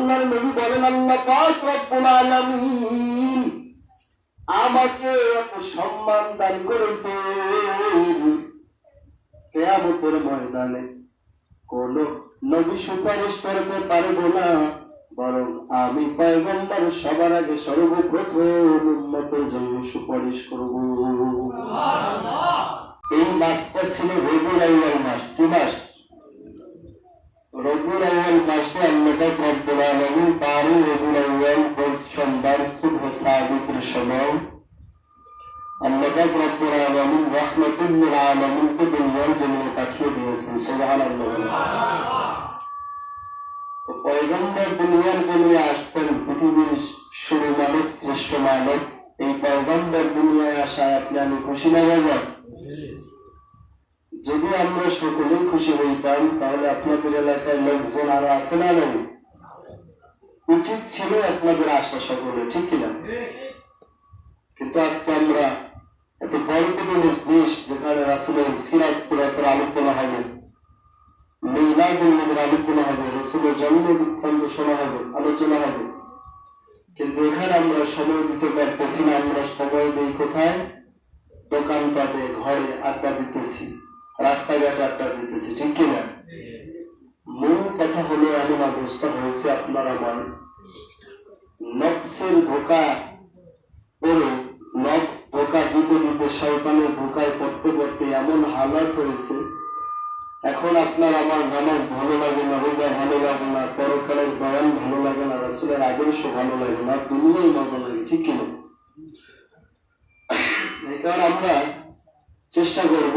আল্লাহর নবী বলেন আল্লাহ পাক রব্বুল আলামিন আমাকে এত সম্মান দান করেছে। কেয়ামতের ময়দানে কোন নবী সুপারিশ করতে পারব না বরং আমি পয়গম্বর সবার আগে সর্বপ্রথম উন্নতের জন্য সুপারিশ করব। এই মাসটা ছিল আউয়াল মাস কি মাস? রবিউল আউয়াল মাসে আল্লাহ রব্বুল আলামিন বারো রবিউল আউয়াল রোজ সোমবার সুবহ সাদিকের সময়। আল্লাহ রব্বুল আলামিন রাহমাতুল আলামিনকে দুনিয়ার জন্য পাঠিয়ে দিয়েছেন, সুবহানাল্লাহ। তো পয়গম্বর দুনিয়ার জন্য আসতেন পৃথিবীর আপনি আমি খুশি না বাবা যদি আমরা সকলেই খুশি হইতাম তাহলে আপনাদের এলাকার লোকজন আরও আছে না উচিত ছিল আপনাদের আসা সকলে, ঠিক কিনা? কিন্তু আজকে আমরা এত বড় দেশ যেখানে রাসুলের সিরাজ পুরাতন আলোচনা হবে নবীর আলোচনা হবে, রসুলের জন্ম বৃত্তান্ত শোনা হবে, আলোচনা হবে। কিন্তু এখানে আমরা সময় দিতে পারতেছি না, আমরা সময় দিই কোথায়? দোকানপাটে, ঘরে আড্ডা দিতেছি। রাস্তাঘাটে আড্ডা দিতেছি ঠিক কিনা? মূল কথা হলো এমন অবস্থা হয়েছে আপনার আমার নকশের ধোকা পড়ে নকশ ধোকা দিতে দিতে শয়তানের ধোকায় পড়তে পড়তে এমন হালাত হয়েছে, এখন আপনার আমার নামাজ ভালো লাগে না, রোজা ভালো লাগে না, পরকালের বয়ান ভালো লাগে না, রাসুলের আদর্শ ভালো লাগে না দুনিয়াই মজা লাগে, ঠিক কিনা? এই কারণে আমরা চেষ্টা করব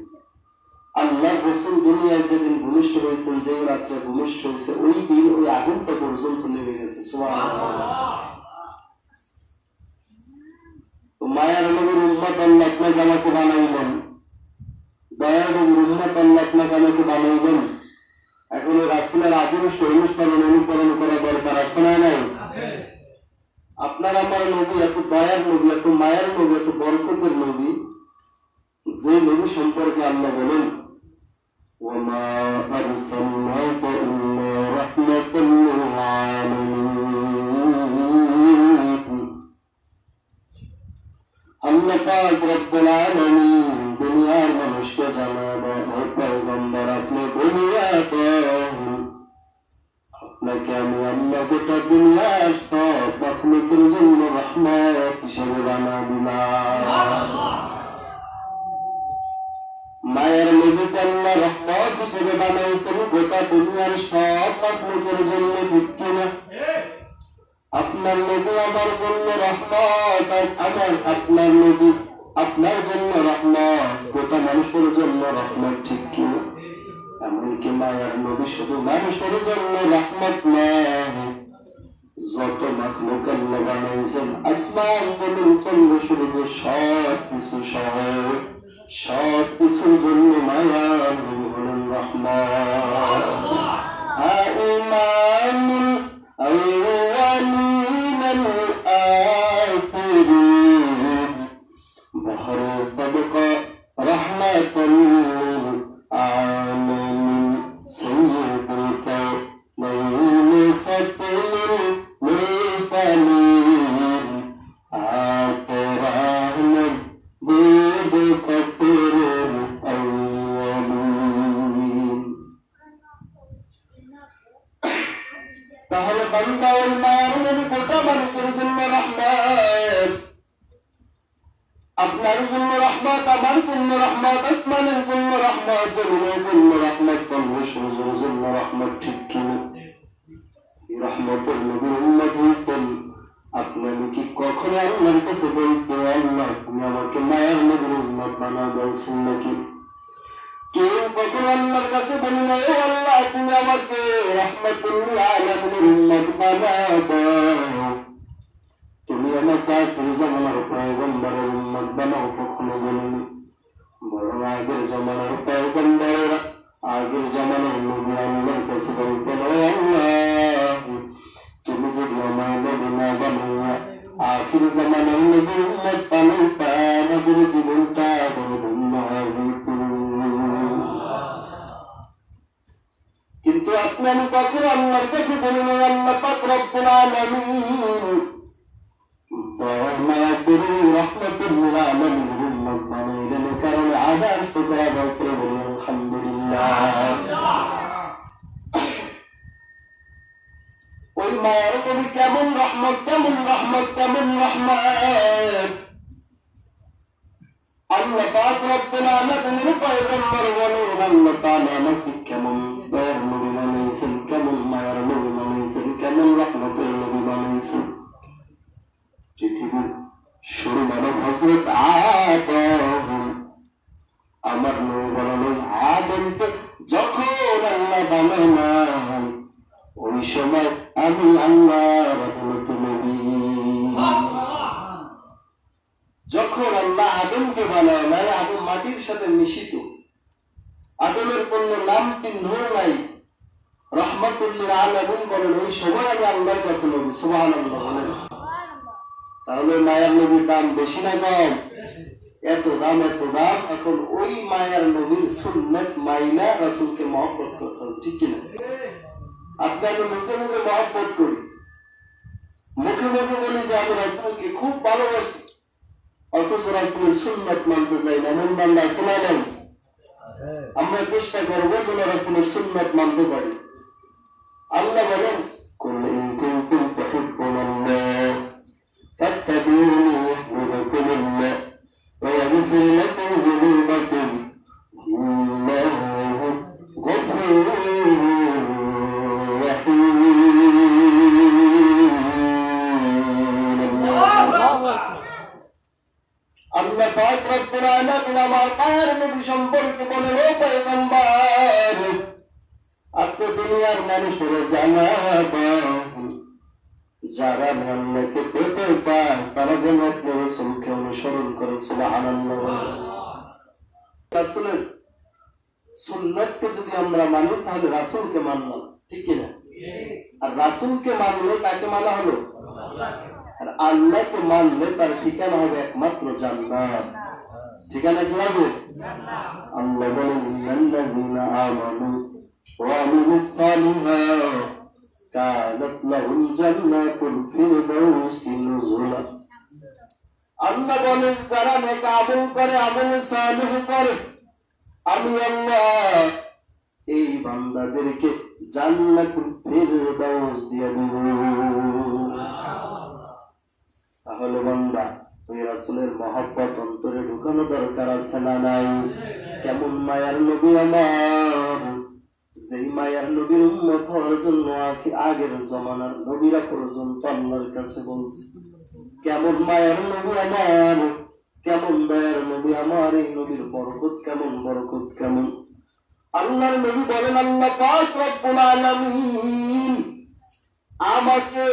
আল্লাহ রসুল দুনিয়ায় যেদিন ভূমিষ্ঠ হয়েছেন যে রাত্রে ভূমিষ্ঠ হয়েছে, ওই দিন ওই আগুনটা পর্যন্ত নেমে গেছে। সুবহানাল্লাহ। তো মায়ার নবীর উম্মত আল্লাহ আপনাকে আমাকে বানাইলেন। দয়ার নবীর উম্মত আল্লাহ আপনাকে আমাকে বানাইলেন। এখন ওই রাসুলের আদর্শ অনুসরণ, অনুকরণ করা দরকার আছে না নাই? আপনার আমার নবী, এত দয়ার নবী, এত মায়ের নবী, এত বরকতের নবী, যে নবী সম্পর্কে আল্লাহ বলেন। وما أرسلناك إلا رحمة للعالمين. اللہ پاک رب العالمين؟ دنیا میں مشکل زمان اور پیغمبر اپنے دنیا پہ لكان يملكك الدنيا أشفاق. مخلوق الجن رحمة شر بما بما মায়ের নবীকে আল্লাহ রহমত হিসেবে বানাইছেন গোটা দুনিয়ার সব মাখলুকের জন্য ঠিক কিনা আপনার নবী আমার জন্য রহমত আমার আপনার নবী আপনার জন্য রহমত, গোটা মানুষের জন্য রহমত, ঠিক কি এমনকি মায়ার নবী শুধু মানুষের জন্য রহমত নয়, যত মখলুক আল্লাহ বানাইছেন, আসমান সূর্য সব কিছু সহ। সব কিছুর জন্য মায়ার নবী হলেন রহমত إمام الأولين الآخرين بحر صدق رحمة للعالمين মায়ের কেমন রহমত কেমন রহমত কেমন রহমত? আল্লাহ পাক রব্বুল আমাকে কেমন দয়ার নবী বানিয়েছেন, কেমন কেমন রহমতের নবী বানিয়েছেন। পৃথিবীর শুরু মানব হজরত আদম। আমার নবী বলেন আদমকে যখন আল্লাহ বানালেন ওই সময় আমি যখন আল্লাহ আদমকে বানায়, নাই, আদম মাটির সাথে মিশিত। আদমের কোন নাম চিহ্ন নাই। রহমতুল্লাহ আলমিন বলেন, ওই সময় আমি আল্লাহর কাছে নবী সুবাহ তাহলে মায়ার নবীর দাম বেশি না কম? এত দাম এত দাম, এখন ওই মায়ার নবীর সুন্নত মাইনা রাসুলকে মহব্বত করতে হবে, ঠিক কিনা? আপনি আমি মুখে মুখে মহব্বত করি। মুখে মুখে বলি যে আমি রাসুলকে খুব ভালোবাসি। অথচ রাসুলের সুন্নত মানতে চাই না বান্দা আছে আমরা চেষ্টা করব যেন রাসুলের সুন্নত মানতে পারি। আল্লাহ বলেন قل আল্লাহ আমার পায়ের নবী সম্পর্কে বলেন ও পয়গম্বর, আপনি দুনিয়ার মানুষের যারা পেতে তারা যেন রসুলকে অনুসরণ করে, সুবহানাল্লাহ। যদি আমরা মানি, তাহলে রাসূলকে মানলাম, ঠিক কিনা? আর রাসূলকে মানলে তাকে মানা হলো? আর আল্লাহকে মানলে তার ঠিকানা হবে একমাত্র জান্নাত। ঠিকানা কি হবে আল্লাহ বলেন, ইন্নাল্লাযীনা আমানু ওয়া আমিলুস সালিহাত কানাত লাহুম জান্নাতুল ফিরদাউসি নুজুলা। আল্লাহ বলেন, যারা নেক আমল করে, আমল সালিহ করে, আমি আল্লাহ এই বান্দাদেরকে জান্নাতুল ফিরদাউস দিয়ে দেব। তাহলে বান্দা, ওই রাসুলের মহব্বত অন্তরে ঢুকানো দরকার আছে না নাই? কেমন মায়ার নবী আমার? যেই মায়ার নবীর উন্মত হওয়ার জন্য আগে- আগের জমানার নবীরা পর্যন্ত আল্লাহর কাছে বলছে, কেমন মায়ার নবী আমার? কেমন দয়ার নবী আমার? এই নবীর বরকত কেমন? বরকত কেমন? আল্লাহর নবী বলেন, আল্লাহ পাক রব্বুল আলামিন আমাকে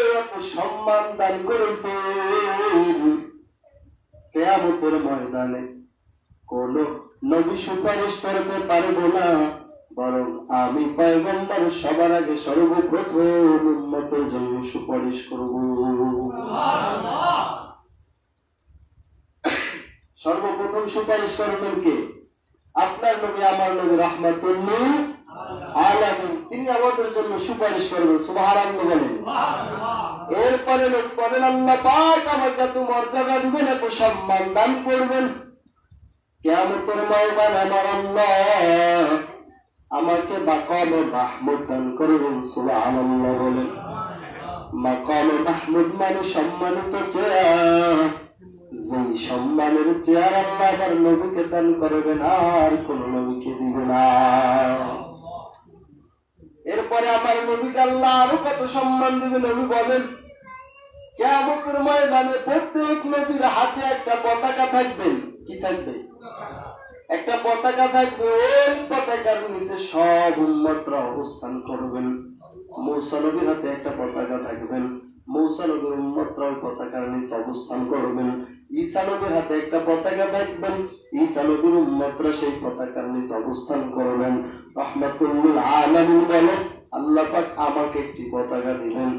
সম্মান দান করেছে। কেয়ামতের ময়দানে কোন নবী সুপারিশ করতে পারব না, বরং আমি পয়গম্বর সবার আগে সর্বপ্রথম উন্মতের জন্য সুপারিশ করব। সর্বপ্রথম সুপারিশ করবেন কে? আপনার নবী, আমার নবী রহমাতুল্লাহ আলামিন তিনি আমাদের জন্য সুপারিশ করবেন সুবহানাল্লাহ বলেন। এরপরে লোক বলেন আল্লাহ পাক আমাকে এত মর্যাদা দিবেন এত সম্মান দান করবেন। কেমতের ময়দান আমার আল্লাহ আমাকে মাকামে মাহমুদ দান করবেন সুবহানাল্লাহ বলেন। মাকামে মাহমুদ মানে সম্মানিত চেয়ার। যেই সম্মানের চেয়ার আল্লাহ আমার নবীকে দান করবেন আর কোন নবীকে দিবে না এরপরে আমার নবীকে আল্লাহ আরও কত সম্মান দিবে নবী বলেন কেমতের ময়দানে প্রত্যেক নবীর হাতে একটা পতাকা থাকবে। কি থাকবে? একটা পতাকা থাকবে, ওই পতাকার নিচে সব উন্মতরা অবস্থান করবেন। মৌসা নবীর হাতে একটা পতাকা থাকবেন, মৌসা নবীর উন্মতরা ওই পতাকার নিচে অবস্থান করবেন। ঈসা নবীর হাতে একটা পতাকা থাকবেন, ঈসা নবীর উন্মতরা সেই পতাকার নিচে অবস্থান করবেন। রহমাতুল্লাহ আলামিন বলেন আল্লাহ পাক আমাকে একটি পতাকা দিবেন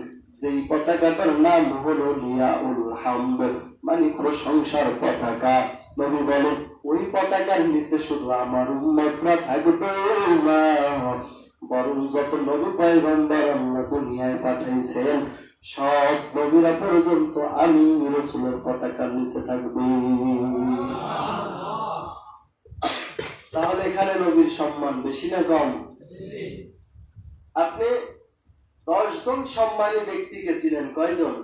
যেই পতাকাটার নাম হলো লিয়াউল হামদ মানে প্রশংসার পতাকা। নবী বলেন, ওই পতাকার নিচে শুধু আমার উম্মতরা থাকবে না। বরং যত নবী পয়গম্বর আল্লাহ দুনিয়ায় পাঠাইছেন, সব নবীরা পর্যন্ত আমি রসুলের পতাকার নিচে থাকবে। তাহলে এখানে নবীর সম্মান বেশি না কম? আপনি দশজন সম্মানী ব্যক্তিকে ছিলেন কয়জন?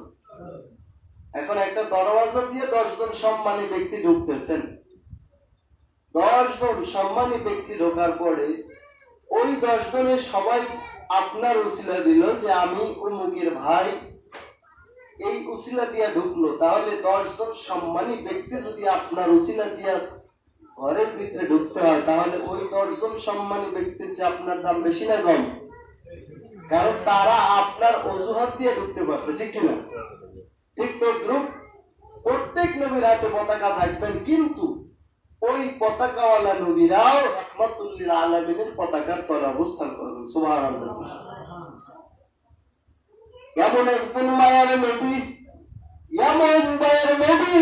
এখন একটা দরওয়াজা দিয়ে দশজন সম্মানী ব্যক্তি ঢুকতেছেন। দশজন সম্মানী ব্যক্তি ঢোকার পরে ওই দশজনের সবাই আপনার উসিলা দিল যে আমি উমুকের ভাই। এই উসিলা দিয়া ঢুকলো, তাহলে দশজন সম্মানী ব্যক্তি যদি আপনার উসিলা দিয়া ঘরের ভিতরে ঢুকতে হয়, তাহলে ওই দশজন সম্মানী ব্যক্তির চেয়ে আপনার দাম বেশি না কম? কারণ তারা আপনার অজুহাত দিয়ে ঢুকতে পারছে, ঠিক কিনা? ঠিক তো গ্রুপ প্রত্যেক নবীর হাতে পতাকা থাকবেন, কিন্তু ওই পতাকাওয়ালা নবীরাও রহমতুল্লিল আলমিনের পতাকার তলে অবস্থান করবেন সুবাহ এমন একজন মায়ার নবী, এমন মায়ের নবী,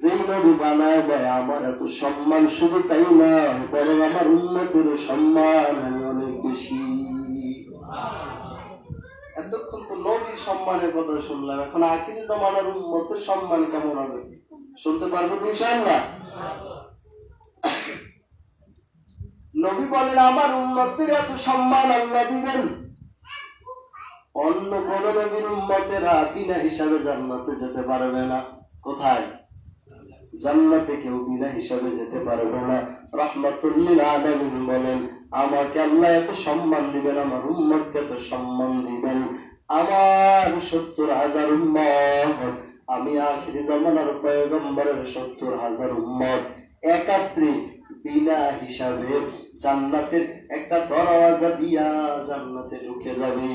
যেই নবী বানায় দেয়, আমার এত সম্মান, শুধু তাই না বরং আমার উন্নতির সম্মান আমি অনেক বেশি। এতক্ষণ তো নবীর সম্মানের কথা শুনলাম। এখন আখিরি জমানার উন্মতের সম্মান কেমন হবে? শুনতে পারব ইনশাআল্লাহ? নবী বলেন, আমার উন্মতের এত সম্মান আল্লাহ দিবেন। অন্য কোন নবীর উন্মতেরা বিনা হিসাবে জান্নাতে যেতে পারবে না। কোথায়? জান্নাতে কেউ বিনা হিসাবে যেতে পারবে না। রহমাতুল্লিল আলামিন বলেন আমাকে আল্লাহ এত সম্মান দিবেন আমার উম্মতকে এত সম্মান দিবেন। আমার সত্তর হাজার উম্মত আমি আখিরি জমানার পয়গম্বরের সত্তর হাজার উম্মত। একাত্রে বিনা হিসাবে জান্নাতের একটা দরওয়াজা দিয়া জান্নাতে ঢুকে যাবে।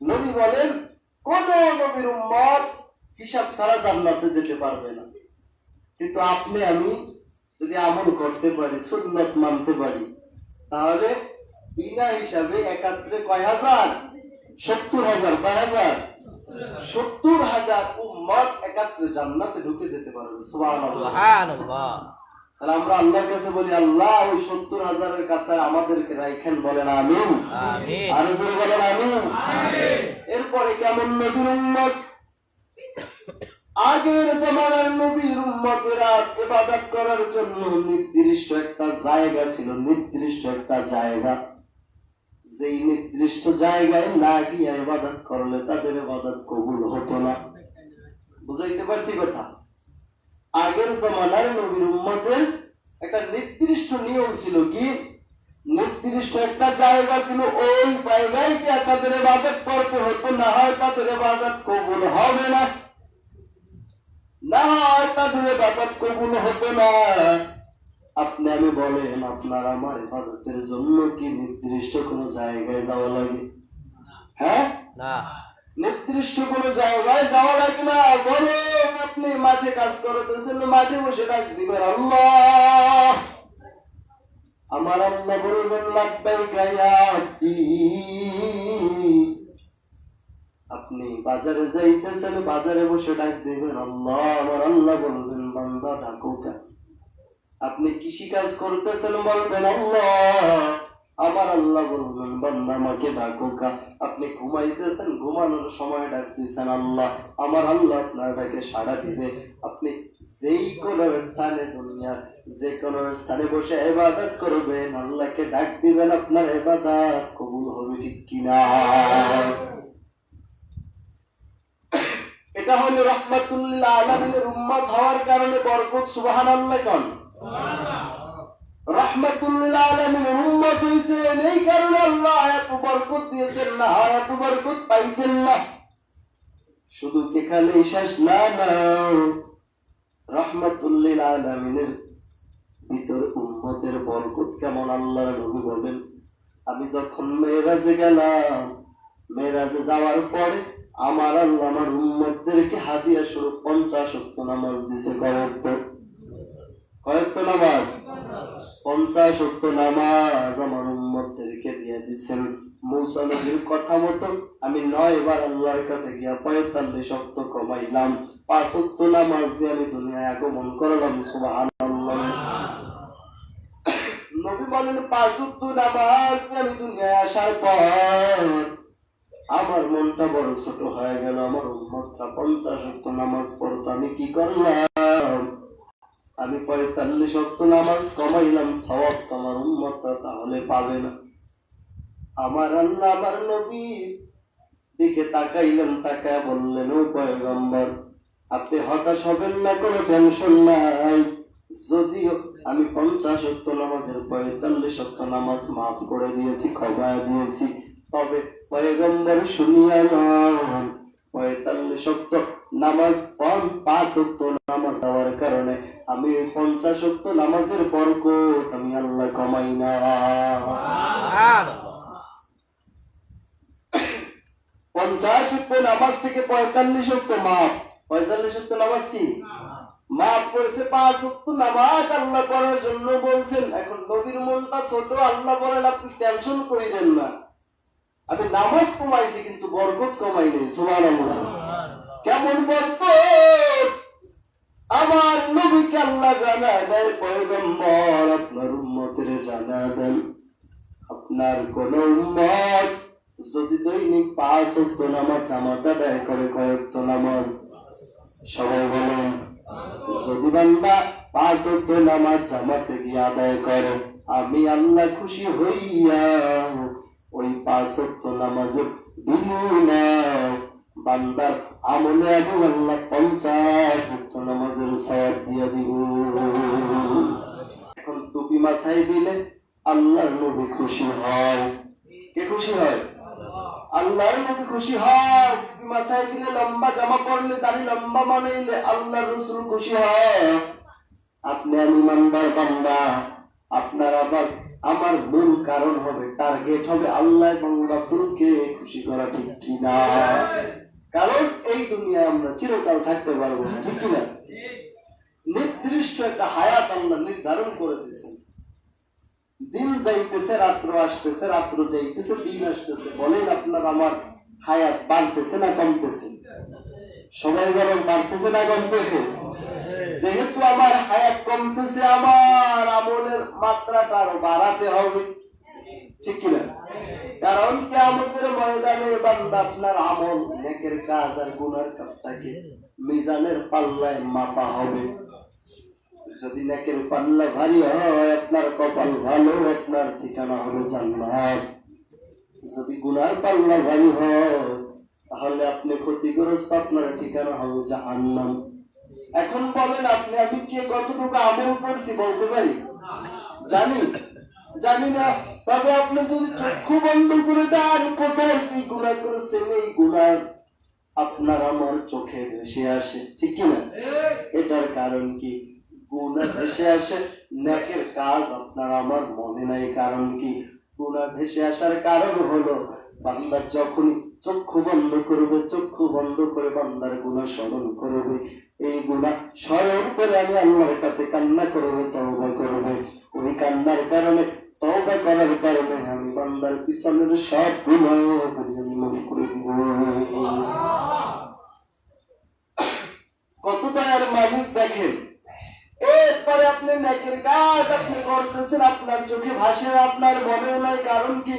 নবী বলেন কোন নবীর উম্মত হিসাব ছাড়া জান্নাতে যেতে পারবে না। কিন্তু আপনি আমি যদি আমল করতে পারি সুন্নত মানতে পারি তাহলে বিনা হিসাবে একাত্রে কয় হাজার? সত্তর হাজার। কয় হাজার? সত্তর হাজার উম্মত একাত্রে জান্নাতে ঢুকে যেতে পারবে। সুবহানাল্লাহ। তাহলে আমরা আল্লাহর কাছে বলি আল্লাহ ওই সত্তর হাজারের কাতার আমাদেরকে রাইখেন। বলেন আমিন। আরও জোরে বলেন আমিন। এরপরে কেমন নবীর উম্মত? আগের জমানার নবীর উম্মতেরা ইবাদত করার জন্য নির্দিষ্ট একটা জায়গা ছিল, নির্দিষ্ট একটা জায়গা। যেই নির্দিষ্ট জায়গায় না গিয়ে ইবাদত করলে তাদের ইবাদত কবুল হতো না। বুঝাইতে পারছি কথা? আগের জমানার নবীর উম্মতের একটা নির্দিষ্ট নিয়ম ছিল কি? নির্দিষ্ট একটা জায়গা ছিল, ওই জায়গায় কি তাদের ইবাদত করতে হতো, না হয় তাদের ইবাদত কবুল হবে না। না তাদের ইবাদত কবুল হতো না আপনি আমি বলেন আপনার আমার ইবাদতের জন্য কি নির্দিষ্ট কোনো জায়গায় যাওয়া লাগে? হ্যাঁ? না। নির্দিষ্ট কোনো জায়গায় যাওয়া লাগে না। বরং আপনি মাঠে কাজ করতেছেন মাঠে বসে ডাক দিবেন আল্লাহ। আমার আল্লাহ বলবেন লাগবে আপনি বাজারে যাইতেছেন বাজারে বসে ডাক দিবেন, আল্লাহ, আমার আল্লাহ বলবেন, বান্দা ডাকুকা আপনি কৃষি কাজ করতেছেন বলবেন, আল্লাহ, আমার আল্লাহ বলবেন, বান্দা, আমাকে ডাকুকা আপনি ঘুমাইতেছেন, ঘুমানোর সময় ডাকতেছেন আল্লাহ, আমার আল্লাহ আপনার ডাকে সাড়া দিবে। আপনি যেই কোন স্থানে দুনিয়ার যে কোন স্থানে বসে এবাদত করবেন, আল্লাহকে ডাক দিবেন, আপনার এবাদত কবুল হবে ঠিক কিনা? এটা হলো আলমিনের উম্মত হওয়ার কারণে বরকত সুবাহান আল্লাহ কন আলমিনের উম্মত হয়েছেন এই কারণে আল্লাহ এত বরকত দিয়েছেন না এত বরকত পাইতেন না। শুধু এখানে শেষ না না। রহমাতুল্লিল আলমিনের ভিতর উম্মতের বরকত কেমন আল্লাহ নবী বলেন? আমি যখন মেয়েরাজে গেলাম মেয়েরাজে যাওয়ার পরে আমার আল্লাহ আমার উম্মতদেরকে হাদিয়া স্বরূপ পঞ্চাশ অক্ট নামাজ দিছে কয়েকটা। কয়েকটা নামাজ? পঞ্চাশ অক্ট নামাজ আমার উম্মতদেরকে দিয়ে দিচ্ছেন। মৌসা কথা মতো আমি নয় এবার আল্লাহর কাছে গিয়া পঁয়তাল্লিশ অক্ট কমাইলাম। পাঁচ অক্ট নামাজ দিয়ে আমি দুনিয়ায় আগমন করলাম সুবাহ নবী বলেন, পাঁচ উত্তর নামাজ আমি দুনিয়ায় আসার পর আমার মনটা বড় ছোট হয়ে গেল, আমার উম্মতটা পঞ্চাশ অক্ট নামাজ পড়তো, আমি কি করলাম? আমি পঁয়তাল্লিশ অক্ট নামাজ কমাইলাম সবাব তোমার উম্মতটা তাহলে পাবে না। আমার আল্লাহ, আমার নবী দিকে তাকাইলেন, তাকায় বললেন, ও পয়গম্বর, আপনি হতাশ হবেন না, কোনো টেনশন নাই। যদিও আমি পঞ্চাশ অক্ট নামাজের পঁয়তাল্লিশ অক্ট নামাজ মাফ করে দিয়েছি, ক্ষমা দিয়েছি। তবে পয়গম্বর শুনিয়া নন পঁয়তাল্লিশ অক্ট নামাজ পন পাঁচ অক্ট নামাজ হওয়ার কারণে আমি পঞ্চাশ অক্ট নামাজের বরকত আমি আল্লাহ কমাই না। পঞ্চাশ অক্ট নামাজ থেকে পঁয়তাল্লিশ অক্ট মাপ। পঁয়তাল্লিশ অক্ট নামাজ কি? মাফ করেছে পাঁচ অক্ট নামাজ আল্লাহ করার জন্য বলছেন। এখন নবীর মনটা ছোট, আল্লাহ বলেন আপনি টেনশন করিলেন না। আমি নামাজ কমাইছি কিন্তু বরকত কমাই নেই সুমান কেমন বরকত? আমার নবীকে আল্লাহ জানা দেয় পয়গম্বর আপনার উম্মতের জানা দেন আপনার কোন উম্মত যদি দৈনিক পাঁচ অক্ট নামাজ জামাত আদায় করে কয়েকটা নামাজ? সবাই বলেন যদি বান্দা পাঁচ অক্ট নামাজ জামাতে গিয়ে আদায় করে আমি আল্লাহ খুশি হইয়া ওই পাঁচ অক্ট নামাজের বান্দার আমলে এবং আল্লাহ পঞ্চাশ নামাজের সব দিয়ে দিব। এখন টুপি মাথায় দিলে আল্লাহর নবী খুশি হয়। কে খুশি হয়? আল্লাহর নবী খুশি হয়। মাথায় দিলে লম্বা জামা পরলে দাড়ি লম্বা মানাইলে আল্লাহর রসুল খুশি হয়। আপনি আমি মানবার বান্দা। আপনার আবার আমার মূল কারণ হবে টার্গেট হবে আল্লাহ এবং রাসুলকে খুশি করা ঠিক কিনা। কারণ এই দুনিয়ায় আমরা চিরকাল থাকতে পারব না, ঠিক কিনা? নির্দিষ্ট একটা হায়াত আল্লাহ নির্ধারণ করে দিয়েছেন। দিন যাইতেছে, রাত্র আসতেছে, রাত্র যাইতেছে, দিন আসতেছে। বলেন আপনার আমার হায়াত বাড়তেছে না কমতেছে? সবাই বলেন বাড়তেছে না কমতেছে? যেহেতু আমার হায়াত কমতেছে, আমার আমলের মাত্রাটা আরও বাড়াতে হবে। ঠিক কিনা? কারণ কি আমাদের ময়দানে বান্দা আপনার আমল, নেকের কাজ মিজানের পাল্লায় মাপা হবে। যদি নেকের পাল্লা ভারী হয়, আপনার কপাল ভালো, আপনার ঠিকানা হবে জান্নাত। যদি গুনার পাল্লা ভারী হয়, তাহলে আপনি ক্ষতিগ্রস্ত, আপনার ঠিকানা হবে জাহান্নাম। এখন বলেন আপনি, আমি কে কতটুকু আমল করছি বলতে পারি? জানি জানি না। তবে আপনি যদি চক্ষু বন্ধ করে দেন, কোথায় কি গুণা করেছেন এই গুণার আপনার আমার চোখে ভেসে আসে, ঠিক কিনা? এটার কারণ কি? গুণা ভেসে আসে, নেকের কাজ আপনার আমার মনে নাই। কারণ কি? গুণা ভেসে আসার কারণ হলো, বান্দা যখনই চক্ষু বন্ধ করবে, চক্ষু বন্ধ করে বান্দার গুণা স্মরণ করবে। এই গুণা স্মরণ করে আমি আল্লাহর কাছে কান্না করবে, তওবা করবে। ওই কান্নার কারণে, তওবা করার কারণে আমি বান্দার পিছনের সব গুণা মনে করে দিব। কত দয়ার মালিক দেখেন, এরপরে আপনি নেকের কাজ আপনি করতেছেন, আপনার চোখে ভাসে, আপনার মনে নাই, কারণ কি?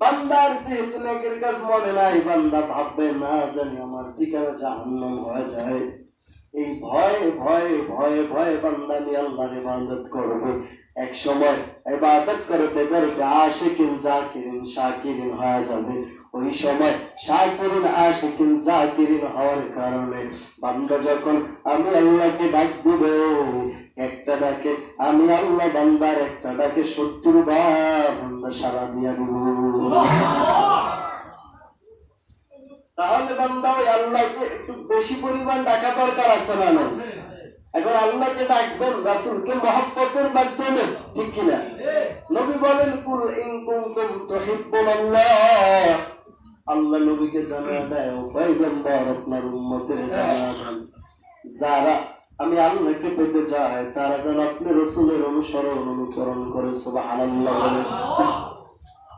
বান্দার যেহেতু নেকের কাজ মনে নাই, বান্দা ভাববে, না জানি আমার ঠিকানা জাহান্নাম হয়ে যায়। এই ভয়ে ভয়ে ভয়ে ভয়ে বান্দা নিয়ে ইবাদত করবে। এক সময় ইবাদত করতে করতে আশিকিন জাকিরিন শাকিরিন হয়ে যাবে। ওই সময় শাকিরিন আশিকিন জাকিরিন হওয়ার কারণে বান্দা যখন আমি আল্লাহকে ডাক দিব, একটা ডাকে, আমি আল্লাহ বান্দার একটা ডাকে সত্তর বার বান্দা সারা দিয়া দিব। তাহলে বান্দা ওই আল্লাহকে একটু বেশি পরিমাণ ডাকা দরকার আছে না এখন আল্লাহকে ডাকবেন, রাসুলকে মহব্বতের মাধ্যমে, ঠিক কিনা? নবী বলেন, কুল ইন কুনতুম তুহিব্বুনাল্লাহ আল্লাহ। নবীকে জানা দেয় পয়গম্বর আপনার উম্মতের জানা দেন যারা, আমি আল্লাহকে পেতে চাই, তারা যেন আপনি রসুলের অনুসরণ অনুকরণ করে, সুবহানাল্লাহ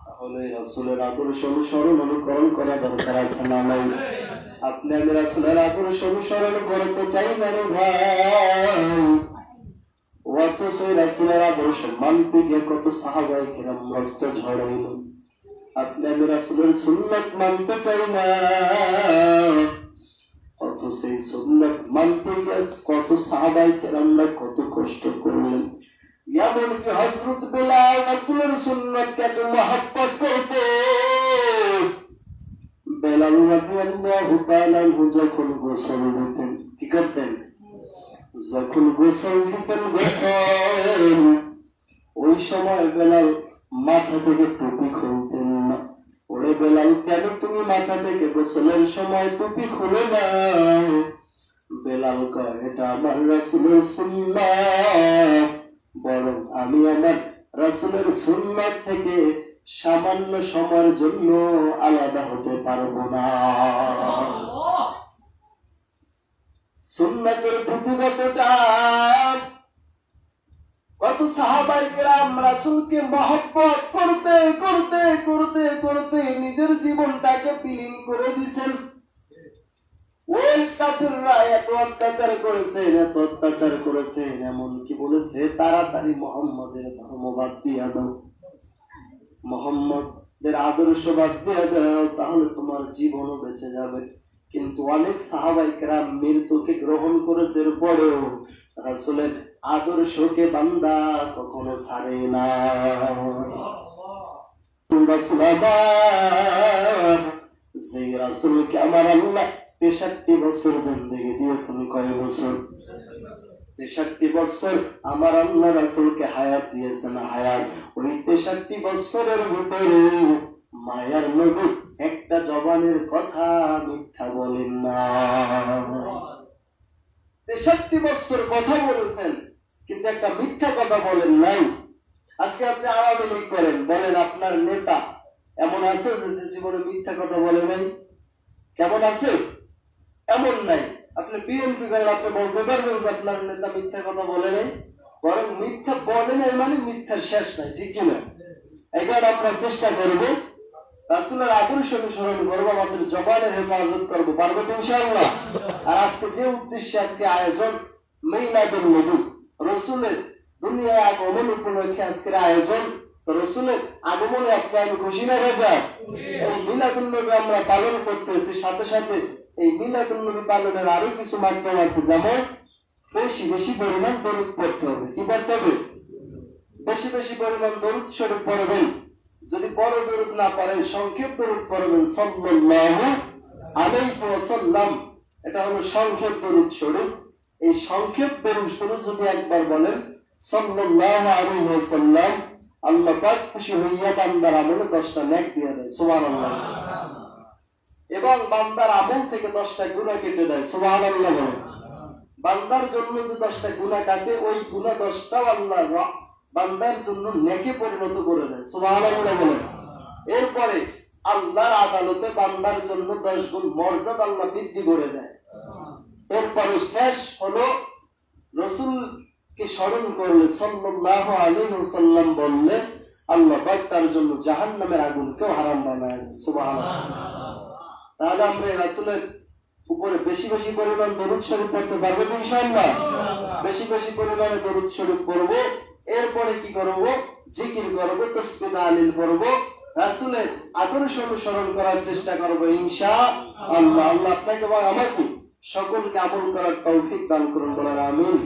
তাহলে রাসুলের আদর্শ অনুসরণ অনুকরণ করা দরকার আছে না নাই? আপনি আমি রাসুলের আদর্শ অনুসরণ করতে চাই না রে ভাই। অথচ ওই রাসুলের আদর্শ মানতে গিয়ে কত সাহাবাই কিরাম রক্ত ঝড়াইল আপনি আমি রাসুলের সুন্নত মানতে চাই না। কত সেই সুন্নত মানতে গিয়ে কত সাহাবাই কিরামরা কত কষ্ট করলেন। এমনকি হজরত বেলাল রাসুলের সুন্নতকে এত মহব্বত করতে বেলাল রাদিয়াল্লাহু তাআলা যখন গোসল দিতেন কি করতেন? যখন গোসল দিতেন গোসল, ওই সময় বেলাল মাথা থেকে টুপি খুলতেন না। ওরে বেলাল, কেন তুমি মাথা থেকে গোসলের সময় টুপি খুলে না বেলাল কয়, এটা আমার রাসুলের সুন্নাত বরং আমি আমার রাসুলের সুন্নাত থেকে সামান্য সময়ের জন্য আলাদা হতে পারব না। সুন্নাতের প্রতি কত সাহাবাই গ্রাম রাসুলকে মহব্বত করতে করতে করতে করতে নিজের জীবনটাকে বিলীন করে দিছেন অত্যাচার করেছেন, এত অত্যাচার বলেছে তাড়াতাড়ি মোহাম্মদের ধর্ম বাদ দিয়া দাও। মোহাম্মদের আদর্শ বাদ দিয়া দাও তাহলে তোমার জীবনও বেঁচে যাবে। কিন্তু অনেক সাহাবাইকেরা মৃত্যুকে গ্রহণ করেছে পরেও রাসুলের আদর্শকে বান্দা কখনো ছাড়ে না। যে রাসুলকে আমার আল্লাহ তেষট্টি বছর জিন্দগি দিয়েছেন, কয় বছর? তেষট্টি বছর আমার আল্লাহ রাসুলকে হায়াত দিয়েছেন হায়াত ওই তেষট্টি বছরের ভিতরে মায়ার নবী একটা জবানের কথা মিথ্যা বলেন না। তেষট্টি বছর কথা বলেছেন, কিন্তু একটা মিথ্যা কথা বলেন নাই। আজকে আপনি আওয়ামী লীগ করেন, বলেন আপনার নেতা, এমন আছে যে জীবনে মিথ্যা কথা বলে নাই? কেমন আছে? এমন নাই। আপনি বিএনপি করেন আপনি বলতে পারবেন যে আপনার নেতা মিথ্যা কথা বলে নাই, বরং মিথ্যা বলে নাই মানে মিথ্যার শেষ নাই, ঠিক কিনা কারণে আমরা চেষ্টা করব, রাসুলের আদর্শ অনুসরণ করব, আমাদের জবানের হেফাজত করব, পারব ইনশাআল্লাহ। আর আজকে যে উদ্দেশ্যে আজকে আয়োজন নবী, রসুলের উপলক্ষে আজকের আয়োজন রসুলের আগমনে আপনি আমি খুশি না যায় এই মিলাদুল নবী আমরা পালন করতেছি সাথে সাথে এই মিলাদুল নবী পালনের আরও কিছু মাধ্যম আছে যেমন বেশি বেশি পরিমাণ দরুদ পড়তে হবে। কি পড়তে হবে? বেশি বেশি পরিমাণ দরুদ স্বরূপ পড়বেন। যদি বড় দরুদ না পড়েন সংক্ষেপ দরুদ পড়বেন সাল্লাল্লাহু আলাইহি ওয়াসাল্লাম। এটা হলো সংক্ষেপ দরুদ স্বরূপ। এই সংক্ষেপ দরুদ স্বরূপ যদি একবার বলেন সাল্লাল্লাহু আলাইহি ওয়াসাল্লাম আল্লাহ পাক খুশি হইয়া বান্দার আমলে দশটা নেক দিয়ে দেয়, সুবহানাল্লাহ। এবং বান্দার আমল থেকে দশটা গুণা কেটে দেয়, সুবহানাল্লাহ বলেন বান্দার জন্য যে দশটা গুণা কাটে, ওই গুণা দশটাও আল্লাহ বান্দার জন্য নেকে পরিণত করে দেয়, সুবহানাল্লাহ বলেন এরপরে আল্লাহর আদালতে বান্দার জন্য দশ গুণ মর্যাদা আল্লাহ বৃদ্ধি করে দেয়। এরপরে শেষ হলো রসুলকে স্মরণ করলে সাল্লাহ আলী সাল্লাম বললে আল্লাহ পাক তার জন্য জাহান নামের আগুনকেও হারাম বানায় সুবহানাল্লাহ। তাহলে আমরা রাসুলের উপরে বেশি বেশি পরিমাণ দরুদ শরীফ পড়তে পারব তো ইনশাআল্লাহ? বেশি বেশি পরিমাণে দরুদ শরীফ পড়ব এরপরে কি করব? জিকির করব তসবিহ আলিল পড়ব রাসুলের আদর্শ অনুসরণ করার চেষ্টা করব ইনশা আল্লাহ আল্লাহ আপনাকে এবং আমাকে সকলকে আমল করার তৌফিক দান করুন বলার আমিন।